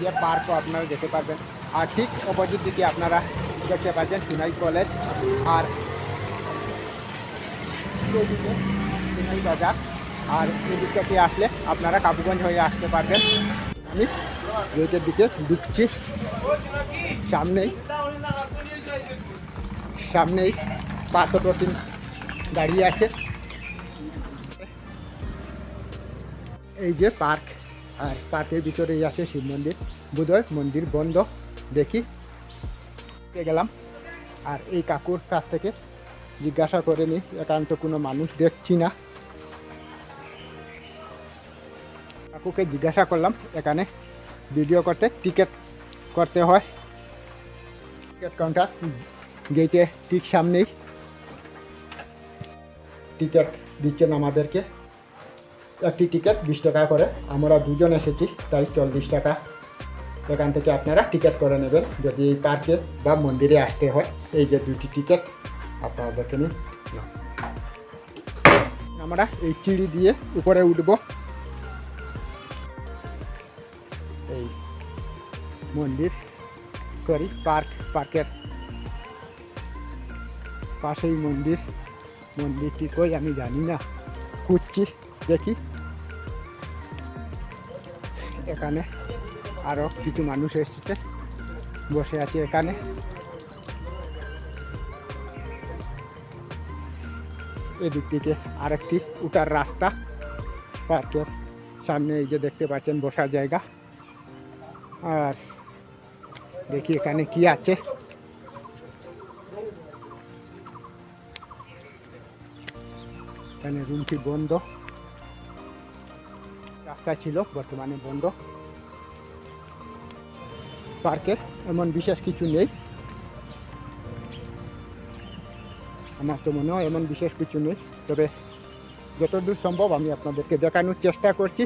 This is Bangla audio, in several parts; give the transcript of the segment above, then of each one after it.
যে পার্কও আপনারা যেতে পারবেন। আর ঠিক অপোজিট দিকে আপনারা দেখতে পাচ্ছেন সুনাই কলেজ। আর সুনাই বাজার। আর এদিক থেকে আসলে আপনারা কাবুগঞ্জ হয়ে আসতে পারবেন। আমি গেটের দিকে ঢুকছি। সামনেই সামনেই পাথর তিন দাঁড়িয়ে আছে। এই যে পার্ক। আর পার্কের ভিতরেই আছে শিব মন্দির বোধহয় মন্দির বন্ধ, দেখি। গেলাম। আর এই কাকুর কাছ থেকে জিজ্ঞাসা করে নি, একান্ত কোনো মানুষ দেখছি না। কাকুকে জিজ্ঞাসা করলাম, এখানে ভিডিও করতে, টিকিট করতে হয়। টিকিট কাউন্টার গেটে ঠিক সামনেই। টিকিট দিচ্ছেন আমাদেরকে। একটি টিকিট বিশ টাকা করে। আমরা দুজন এসেছি, তাই চল্লিশ টাকা। এখান থেকে আপনারা টিকিট করে নেবেন। যদি এই পার্কে বা মন্দিরে আসতে হয়, এই যে দুটি টিকিট আপনারা দেখে নিন। আমরা এই চিড়ি দিয়ে উপরে উঠব। এই মন্দির সরি পার্ক পার্কের পাশেই মন্দির। মন্দিরটি কই আমি জানি না। খুঁজছি। দেখি। এখানে আরও কিছু মানুষ এসেছে, বসে আছে এখানে। এদিক থেকে আরেকটি উঠার রাস্তা। পার্কের সামনে এই যে দেখতে পাচ্ছেন বসার জায়গা। আর দেখি এখানে কি আছে। এখানে রুমটি বন্ধ। রাস্তা ছিল, বর্তমানে বন্ধ। পার্কে এমন বিশেষ কিছু নেই। আমার তো মনে হয় এমন বিশেষ কিছু নেই। তবে যতদূর সম্ভব আমি আপনাদেরকে দেখানোর চেষ্টা করছি।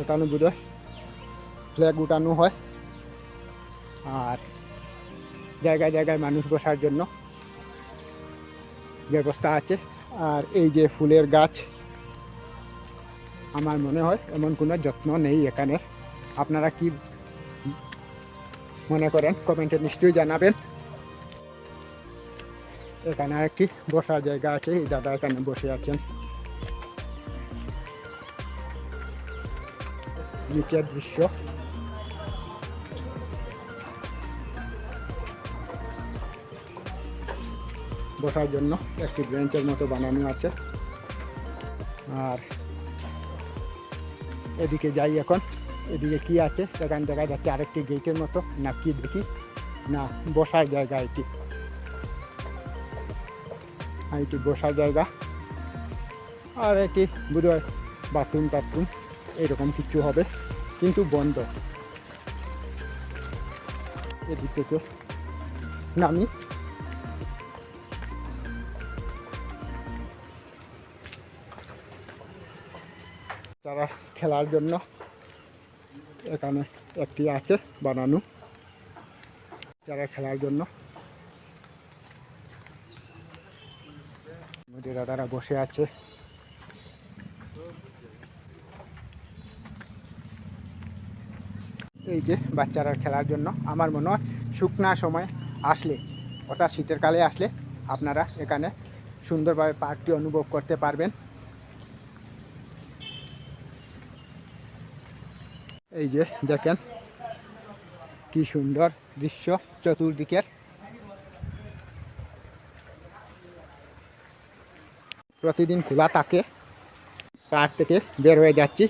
এখানে বোধহয় ফ্ল্যাগ উঠানো হয়। আর জায়গায় জায়গায় মানুষ বসার জন্য ব্যবস্থা আছে। আর এই যে ফুলের গাছ আমার মনে হয় এমন কোনো যত্ন নেই এখানে। আপনারা কি মনে করেন? কমেন্টে নিশ্চয়ই জানাবেন। এখানে একটি বসার জায়গা আছে। এই দাদা এখানে বসে আছেন। নিচের দৃশ্য। বসার জন্য একটি বেঞ্চের মতো বানানো আছে। আর এদিকে যাই এখন। এদিকে কি আছে? সেখানে দেখা যাচ্ছে আরেকটি গেটের মতো। না, কি দেখি? না, বসার জায়গা এটি। এটি বসার জায়গা। আর এটি বোধহয় বাথরুম টাথরুম, এরকম কিছু হবে, কিন্তু বন্ধ। এদিক থেকে নামি। তারা খেলার জন্য এখানে একটি আছে বানানো। যারা খেলার জন্য। দাদারা বসে আছে। এই যে বাচ্চারা খেলার জন্য, আমার মনে হয় শুকনা সময় আসলে, অর্থাৎ শীতের কালে আসলে আপনারা এখানে সুন্দরভাবে পার্কটি অনুভব করতে পারবেন। এই যে দেখেন, কি সুন্দর দৃশ্য চতুর্দিকের। প্রতিদিন খোলা থাকে কার থেকে বের হয়ে যাচ্ছি।